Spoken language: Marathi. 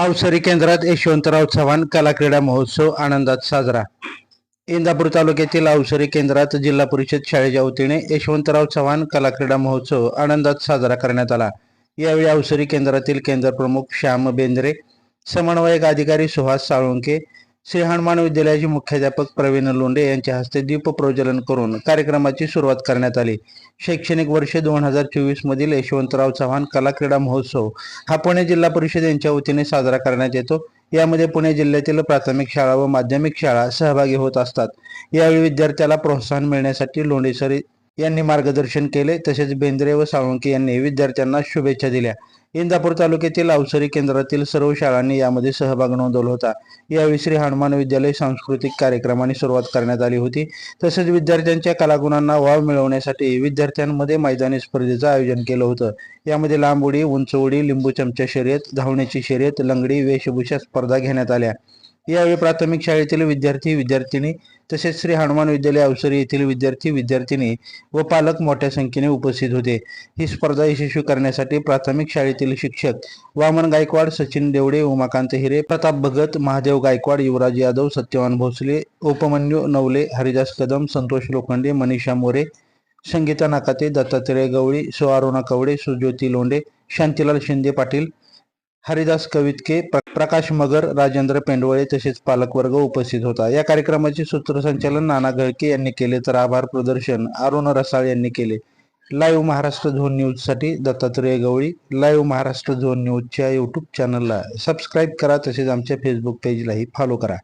अवसरी केंद्रात यशवंतराव चव्हाण कला क्रीडा महोत्सव आनंदात साजरा. इंदापूर तालुक्यातील अवसरी केंद्रात जिल्हा परिषद शाळेच्या वतीने यशवंतराव चव्हाण कला क्रीडा महोत्सव आनंदात साजरा करण्यात आला. यावेळी अवसरी केंद्रातील केंद्र प्रमुख श्याम बेंद्रे समन्वयक अधिकारी सुहास साळुंके श्री हनुमान विद्यालयाचे मुख्याध्यापक प्रवीण लोंढे यांच्या हस्ते दीप प्रज्वलन करून कार्यक्रमाची सुरुवात करण्यात आली. शैक्षणिक वर्ष दोन हजार चोवीस मधील यशवंतराव चव्हाण कला क्रीडा महोत्सव हा पुणे जिल्हा परिषद यांच्या वतीने साजरा करण्यात येतो. यामध्ये पुणे जिल्ह्यातील प्राथमिक शाळा व माध्यमिक शाळा सहभागी होत असतात. यावेळी विद्यार्थ्याला प्रोत्साहन मिळण्यासाठी लोंढे यांनी मार्गदर्शन केले. तसेच बेंद्रे व साळुंके यांनी विद्यार्थ्यांना शुभेच्छा दिल्या. इंदापूर तालुक्यातील अवसरी केंद्रातील सर्व शाळांनी यामध्ये सहभाग नोंदवला होता. यावेळी श्री हनुमान विद्यालय सांस्कृतिक कार्यक्रमाने सुरुवात करण्यात आली होती. तसेच विद्यार्थ्यांच्या कलागुणांना वाव मिळवण्यासाठी विद्यार्थ्यांमध्ये मैदानी स्पर्धेचं आयोजन केलं होतं. यामध्ये लांब उडी उंच उडी लिंबू चमचा शर्यत धावण्याची शर्यत लंगडी वेशभूषा स्पर्धा घेण्यात आल्या. यावेळी प्राथमिक शाळेतील विद्यार्थी विद्यार्थिनी तसेच श्री हनुमान विद्यालय अवसरी येथील विद्यार्थी विद्यार्थिनी व पालक मोठ्या संख्येने उपस्थित होते. ही स्पर्धा यशस्वी करण्यासाठी प्राथमिक शाळेतील शिक्षक वामन गायकवाड सचिन देवडे उमाकांत हिरे प्रताप भगत महादेव गायकवाड युवराज यादव सत्यवान भोसले उपमन्यू नवले हरिदास कदम संतोष लोखंडे मनीषा मोरे संगीता नाकाते दत्तात्रय गवळी सुआरोना कवडे सुज्योती लोंडे शांतीलाल शिंदे पाटील हरिदास कवितके प्र- प्रकाश मगर राजेंद्र पेंडवळे तसेच पालकवर्ग उपस्थित होता. या कार्यक्रमाचे सूत्रसंचालन नाना घळके यांनी केले तर आभार प्रदर्शन अरुण रसाळ यांनी केले. लाईव्ह महाराष्ट्र झोन न्यूजसाठी दत्तात्रय गवळी लाईव्ह महाराष्ट्र झोन न्यूजच्या यूट्यूब चॅनलला सबस्क्राईब करा तसेच आमच्या फेसबुक पेजलाही फॉलो करा.